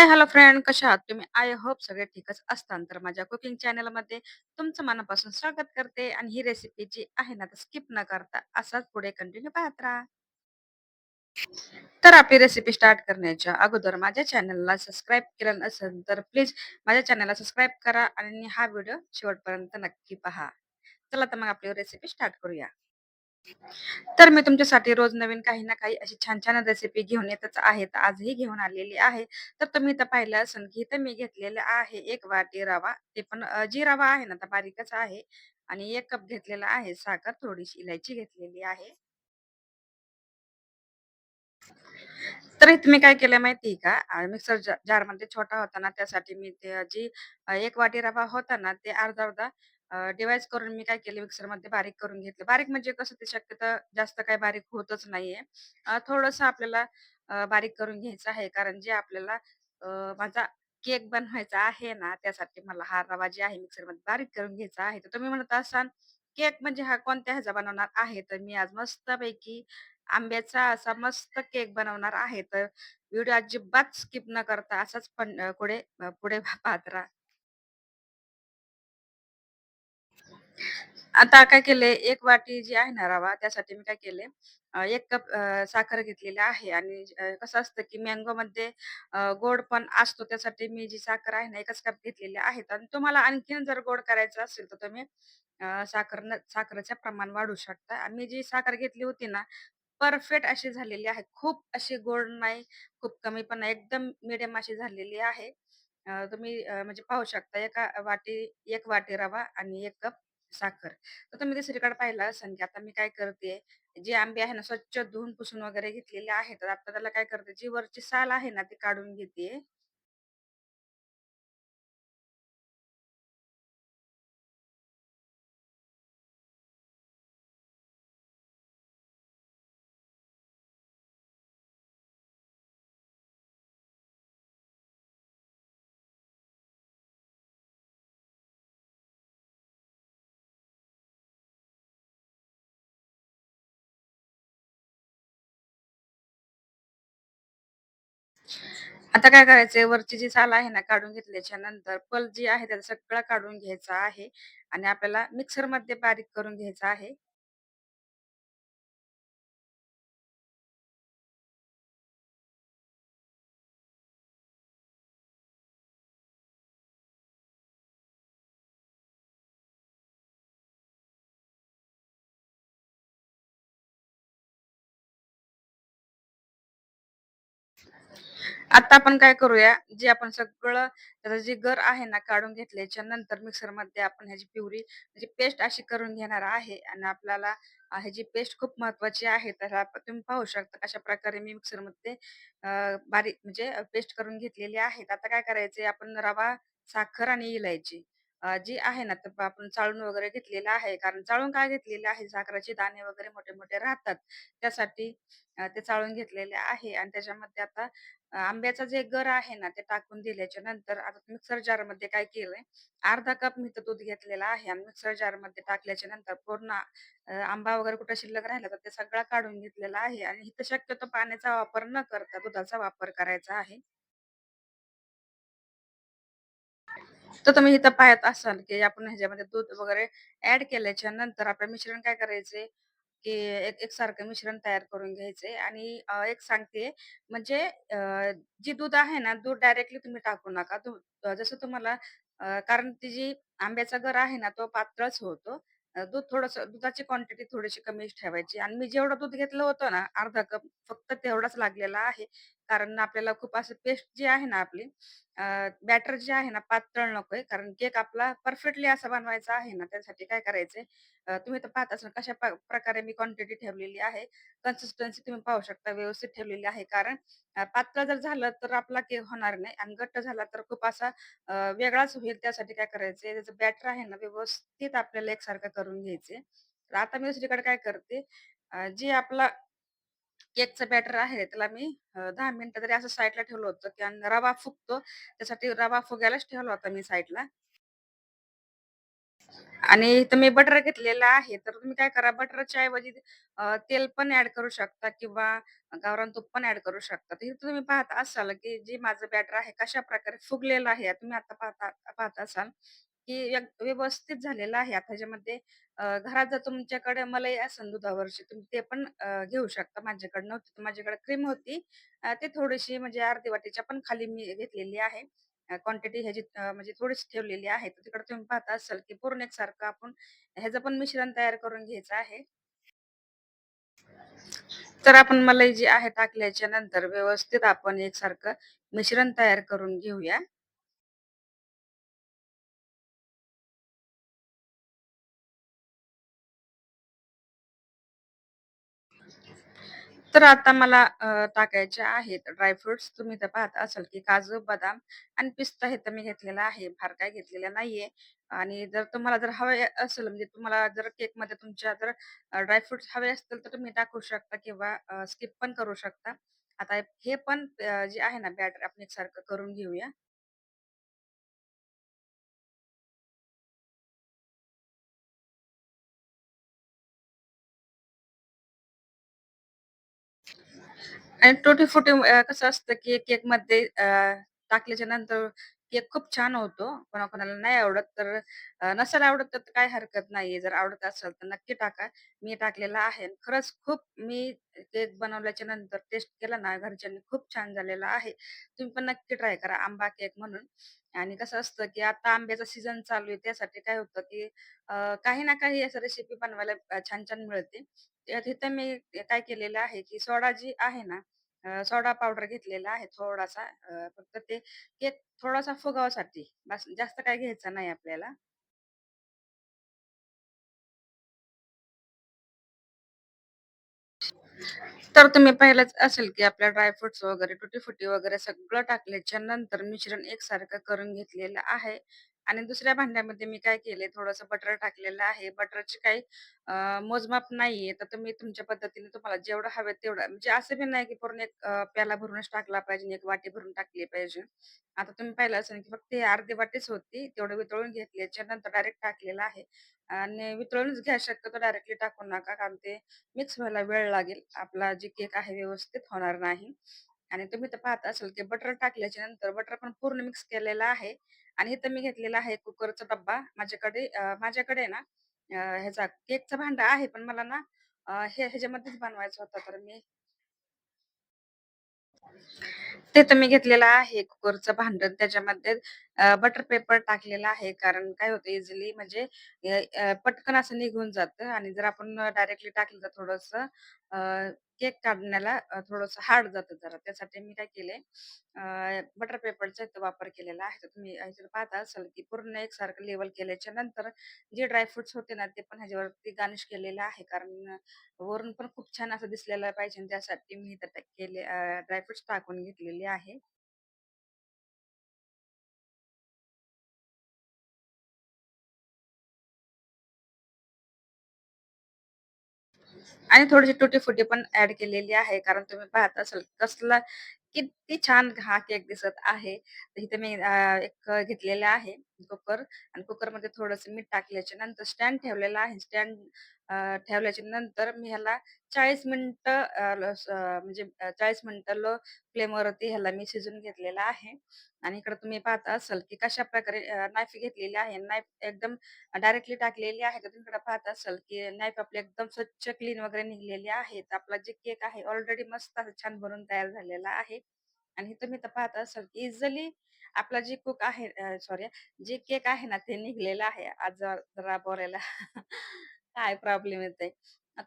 हाय, hello friend कशा आहात तुम्ही? आय होप सगळे ठीकच असताल. तर माझ्या कुकिंग चॅनलमध्ये तुमचं मनापासून स्वागत करते आणि ही रेसिपी जी आहे ना, तर स्किप न करता असाच पुढे कंटिन्यू पाहत राहा. तर आपली रेसिपी स्टार्ट करण्याच्या अगोदर माझ्या चॅनलला सबस्क्राईब केलं नसेल, तर प्लीज माझ्या चॅनलला सबस्क्राईब करा आणि हा व्हिडिओ शेवटपर्यंत नक्की पहा. चला तर मग आपली रेसिपी स्टार्ट करूया. तर मी तुमच्यासाठी रोज नवीन काही ना काही अशी छान-छान रेसिपी घेऊन येतच आहे. तर आजही घेऊन आलेली आहे. तर तुम्ही तर पाहिलं असेल, की इथं मी घेतलेलं आहे एक वाटी रवा. ते पण अ, जी रवा आहे ना, तर बारीकच आहे आणि एक कप घेतलेला आहे साखर, थोडीशी इलायची घेतलेली आहे. तर इथे मी काय केलं माहिती आहे का? अ, मिक्सर जारमध्ये छोटा होता ना, त्यासाठी मी ते जी अ, 1 वाटी रवा होता ना, ते अर्धा-अर्धा डिवाइस करून मी काय केलं मिक्सरमध्ये बारीक करून घेतलं. बारीक म्हणजे कसं ते शक्यता जास्त काय बारीक होतच नाहीये. अ, थोडंसं आपल्याला अ, बारीक करून घ्यायचं आहे. कारण जे आपल्याला अ, माझा केक बनवायचा आहे ना, त्यासाठी मला हा रवा जे आहे मिक्सरमध्ये बारीक करून घ्यायचा आहे. तर तुम्ही म्हणत असाल, केक म्हणजे हा कोणत्या ह्याचा बनवणार आहे? तर मी आज मस्तपैकी आंब्याचा असा मस्त केक बनवणार आहे. तर व्हिडिओ अजिबात स्किप न करता असाच पण अ, पुढे अ, पुढे पाहत राहा. आता काय केलंय, एक वाटी जी आहे ना रवा, त्यासाठी मी काय केलंय, अ, 1 कप अ, साखर घेतलेली आहे आणि अ, कसं असतं की मँगोमध्ये अ, गोड पण असतो. त्यासाठी मी जी साखर आहे ना, एकच कप घेतलेली आहे आणि तुम्हाला आणखीन जर गोड करायचं असेल, तर तुम्ही अ, साखर न साखरेचं प्रमाण वाढवू शकता. आणि मी जी साखर घेतली होती ना, परफेक्ट अशी झालेली आहे. खूप अशी गोड नाही, खूप कमी पण नाही, एकदम मिडियम अशी झालेली आहे. अ, तुम्ही अ, म्हणजे पाहू शकता एका वाटी एक वाटी रवा आणि एक कप साखर. तर तुम्ही दुसरीकडे पाहिलं असेल, की आता मी काय करते, जे आंबे आहे ना स्वच्छ धुवून पुसून वगैरे घेतलेले आहेत. तर आता त्याला काय करते, जी वरची साल आहे ना ती काढून घेते. आता काय करायचंय, वरची जी साल आहे ना काढून घेतल्याच्या नंतर पल जी आहे त्याचा सगळा काढून घ्यायचा आहे आणि आपल्याला मिक्सरमध्ये बारीक करून घ्यायचा आहे. आता आपण काय करूया, जे आपण सगळं त्याचं जे गर आहे ना काढून घेतल्याच्या नंतर मिक्सरमध्ये आपण ह्याची प्युरी म्हणजे पेस्ट अशी करून घेणार आहे आणि आपल्याला ह्याची पेस्ट खूप महत्त्वाची आहे. तर तुम्ही पाहू शकता अशा प्रकारे मी मिक्सरमध्ये बारीक म्हणजे पेस्ट करून घेतलेली आहे. आता काय करायचंय आपण रवा, साखर आणि इलायची जी आहे ना, तर आपण चाळून वगैरे घेतलेलं आहे. कारण चाळून काय घेतलेलं आहे, साखराचे दाणे वगैरे मोठे-मोठे राहतात. त्यासाठी ते चाळून घेतलेले आहे आणि त्याच्यामध्ये आता आंब्याचा जे गर आहे ना, ते टाकून दिल्याच्या नंतर आता मिक्सर जारमध्ये काय केलंय, अर्धा कप मी तर दूध घेतलेलं आहे आणि मिक्सर जारमध्ये टाकल्याच्या नंतर पूर्ण आंबा वगैरे कुठं शिल्लक राहिला तर ते सगळा काढून घेतलेला आहे आणि इथं शक्यतो पाण्याचा वापर न करता दुधाचा वापर करायचा आहे. तर तुम्ही इथं पाहत असाल, की आपण ह्याच्यामध्ये दूध वगैरे ऍड केल्याच्यानंतर आपलं मिश्रण काय करायचंय, की एक एकसारखं मिश्रण तयार करून घ्यायचंय आणि अ, एक सांगते म्हणजे अ, जी दूध आहे ना, दूध डायरेक्टली तुम्ही टाकू नका. अ, जसं तुम्हाला अ, कारण ती जी आंब्याचा गर आहे ना, तो पातळच होतो. अ, दूध थोडंसं दुधाची क्वांटिटी थोडीशी कमीच ठेवायची आणि मी जेवढं दूध घेतलं होतं ना, अर्धा कप फक्त तेवढाच लागलेला आहे. कारण आपल्याला खूप असं पेस्ट जी आहे ना आपली बॅटर जे आहे ना, पातळ नकोय. कारण केक आपला परफेक्टली असा बनवायचा आहे ना, त्यासाठी काय करायचंय अ, तुम्ही तर पाहत असाल कशा प प्रकारे मी क्वांटिटी ठेवलेली आहे. कन्सिस्टन्सी तुम्ही पाहू शकता व्यवस्थित ठेवलेली आहे. कारण अ, पातळ जर झालं तर आपला केक होणार नाही आणि घट्ट झाला तर खूप असा अ, वेगळाच होईल. त्यासाठी काय करायचंय त्याचं बॅटर आहे ना, व्यवस्थित आपल्याला एकसारखं करून घ्यायचंय. तर आता मी दुसरीकडे काय करते, अ, जे आपला केकचं बॅटर आहे त्याला मी दहा मिनिटं तरी असं साईडला ठेवलं होतं, की रवा फुगतो. त्यासाठी रवा फुगायलाच ठेवला होता मी साईडला. आणि इथं मी बटर घेतलेला आहे. तर तुम्ही काय करा बटरच्या ऐवजी तेल पण ऍड करू शकता किंवा गावरान तूप पण ऍड करू शकता. तर इथं तुम्ही पाहत असाल, की जे माझं बॅटर आहे कशा प्रकारे फुगलेलं आहे. तुम्ही आता पाहता पाहत असाल, की व्यवस्थित झालेलं आहे. आता ह्याच्यामध्ये अ, घरात जर तुमच्याकडे मलाई असेल दुधावरची तुम्ही ते पण अ, घेऊ शकता. माझ्याकडे नव्हती, तर माझ्याकडे क्रीम होती. अ, ते थोडीशी म्हणजे अर्धी वाटीच्या पण खाली मी घेतलेली आहे. क्वांटिटी ह्याची अ, म्हणजे थोडीशी ठेवलेली आहे. तर तिकडे तुम्ही पाहता असाल, की पूर्ण एकसारखं आपण ह्याचं पण मिश्रण तयार करून घ्यायचं आहे. तर आपण मलाई जी आहे टाकल्याच्या नंतर व्यवस्थित आपण एकसारखं मिश्रण तयार करून घेऊया. तर आता मला अ, टाकायचे आहेत ड्राय फ्रुट्स. तुम्ही तर पाहत असाल, की काजू, बदाम आणि पिस्ता हे तर मी घेतलेला आहे. फार काही घेतलेलं नाहीये. आणि जर तुम्हाला जर हवे असेल म्हणजे तुम्हाला जर केकमध्ये तुमच्या जर अ, ड्राय फ्रुट्स हवे असतील तर तुम्ही टाकू शकता किंवा स्किप पण करू शकता. आता हे पण अ, जे आहे ना बॅटर आपण एकसारखं करून घेऊया. आणि टोटी फुटी अ, कसं असतं, की केकमध्ये अ, टाकल्याच्या नंतर केक खूप छान होतो. कोणाकोणाला नाही आवडत, तर अ, नसेल आवडत तर काही हरकत नाहीये. जर आवडत असेल तर नक्की टाका. मी टाकलेला आहे. खरंच खूप मी केक बनवल्याच्या नंतर टेस्ट केला ना, घरच्यांनी खूप छान झालेला आहे. तुम्ही पण नक्की ट्राय करा आंबा केक म्हणून. आणि कसं असतं, की आता आंब्याचा सीझन चालू आहे. त्यासाठी काय होतं, की अ, काही ना काही असं रेसिपी बनवायला अ, छान-छान मिळते. यात इथं मी काय केलेलं आहे, की सोडा जी आहे ना अ, सोडा पावडर घेतलेला आहे थोडासा अ, फक्त ते केक थोडासा फुगावासाठी बस जास्त काही घ्यायचं नाही आपल्याला. तर तुम्ही पाहिलंच असेल, की आपल्या ड्रायफ्रुट्स वगैरे, टुटी-फुटी वगैरे सगळं टाकल्याच्या नंतर मिश्रण एकसारखं करून घेतलेलं आहे. आणि दुसऱ्या भांड्यामध्ये मी काय केले, थोडंसं बटर टाकलेलं आहे. बटरची काही अ, मोजमाप नाहीये, तर तुम्ही तुमच्या पद्धतीने तुम्हाला जेवढं हवे तेवढं म्हणजे असं बी नाही, की पूर्ण एक प्याला भरूनच टाकला पाहिजे आणि एक वाटी भरून टाकली पाहिजे. आता तुम्ही पाहिलं असेल, की फक्त ही अर्धी वाटीच होती. तेवढं वितळून घेतल्याच्या नंतर डायरेक्ट टाकलेलं आहे. आणि वितळूनच घ्या शक्यतो डायरेक्टली टाकू नका, कारण ते मिक्स व्हायला वेळ लागेल. आपला जे केक आहे व्यवस्थित होणार नाही. आणि तुम्ही तर पाहत असाल, की बटर टाकल्याच्या नंतर बटर पण पूर्ण मिक्स केलेलं आहे. आणि इथं मी घेतलेला आहे कुकरचा डब्बा. माझ्याकडे माझ्याकडे ना ह्याचा केकचा भांडा आहे, पण मला ना हे ह्याच्यामध्येच बनवायचा होता, तर मी ते तर मी घेतलेलं आहे कुकरचं भांडण त्याच्यामध्ये अ, बटर पेपर टाकलेला आहे. कारण काय होतं इझिली म्हणजे अ, अ, पटकन असं निघून जातं आणि जर आपण डायरेक्टली टाकलं तर थोडंसं अ, केक काढण्याला अ, थोडंसं हार्ड जातं जरा. त्यासाठी मी काय केलंय बटर पेपरचा इथं वापर केलेला आहे. तर तुम्ही ह्याच्यात पाहता असाल की पूर्ण एकसारखं लेवल केल्याच्यानंतर जे ड्रायफ्रुट्स होते ना, ते पण ह्याच्यावरती गार्निश केलेलं आहे. कारण वरून पण खूप छान असं दिसलेलं पाहिजे आणि त्यासाठी मी इथं केले ड्रायफ्रुट्स टाकून घेतले घेतलेले आहे. आणि थोडीशी तुटी-फुटी पण ऍड केलेली आहे. कारण तुम्ही पाहत असाल कसला किती छान हा केक दिसत आहे. इथे मी एक घेतलेला आहे कुकर आणि कुकरमध्ये थोडस मीठ टाकल्याच्या नंतर स्टँड ठेवलेला आहे. स्टँड ठेवल्याच्या नंतर मी ह्याला चाळीस मिनिट म्हणजे अ, 40 मिनिटं लो फ्लेमवरती ह्याला मी शिजवून घेतलेला आहे. आणि इकडे तुम्ही पाहत असाल की कशा प्रकारे नाईफ घेतलेली आहे. नाईफ एकदम डायरेक्टली टाकलेली आहे. तर तुम्ही इकडे पाहत असाल की नाईफ आपली एकदम स्वच्छ क्लीन वगैरे निघलेली आहे. तर आपला जे केक आहे ऑलरेडी मस्त असं छान बनून तयार झालेला आहे. आणि तुम्ही तर पाहत असाल की इझिली आपला जे कुक आहे सॉरी जे केक आहे ना ते निघलेला आहे. आज जरा बोलायला काय प्रॉब्लेम येत आहे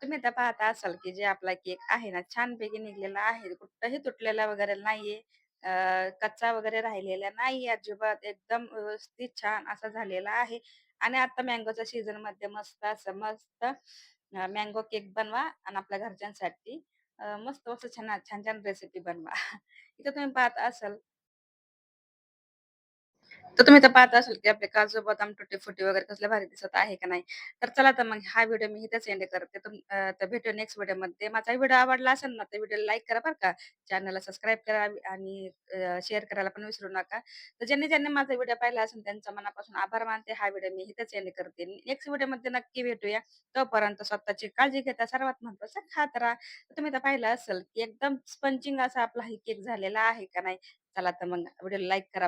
तुम्ही आता पाहता असाल की जे आपला केक आहे ना छानपैकी निघलेला आहे. कुठंही तुटलेला वगैरे नाहीये. अ, कच्चा वगैरे राहिलेला नाहीये अजिबात. एकदम व्यवस्थित छान असा झालेला आहे. आणि आता मँगोच्या सीझनमध्ये मस्त असं मस्त मँगो केक बनवा आणि आपल्या घरच्यांसाठी अ, मस्त मस्त छान छान-छान रेसिपी बनवा. इथं तुम्ही पाहत असाल तर तुम्ही तर पाहत असाल, की आपले काजू, बदाम, तुटी-फुटी वगैरे कसले भारी दिसत आहे का नाही? तर चला तर मग हा व्हिडिओ मी इथेच एंड करते. तर भेटूया नेक्स्ट व्हिडिओमध्ये. माझा व्हिडिओ आवडला असेल ना, तर व्हिडिओला लाईक करा बरं का. चॅनलला सबस्क्राईब करा आणि शेअर करायला पण विसरू नका. तर ज्यांनी-ज्यांनी माझा व्हिडिओ पाहिला असेल त्यांचा मनापासून आभार मानते. हा व्हिडिओ मी इथेच एंड करते. नेक्स्ट व्हिडिओमध्ये नक्की भेटूया. तोपर्यंत स्वतःची काळजी घेता. सर्वात महत्त्वाचं खात राहा. तुम्ही तर पाहिलं असेल, की एकदम स्पंचिंग असा आपला हा केक झालेला आहे का नाही? चला तर मग व्हिडिओ लाईक करा.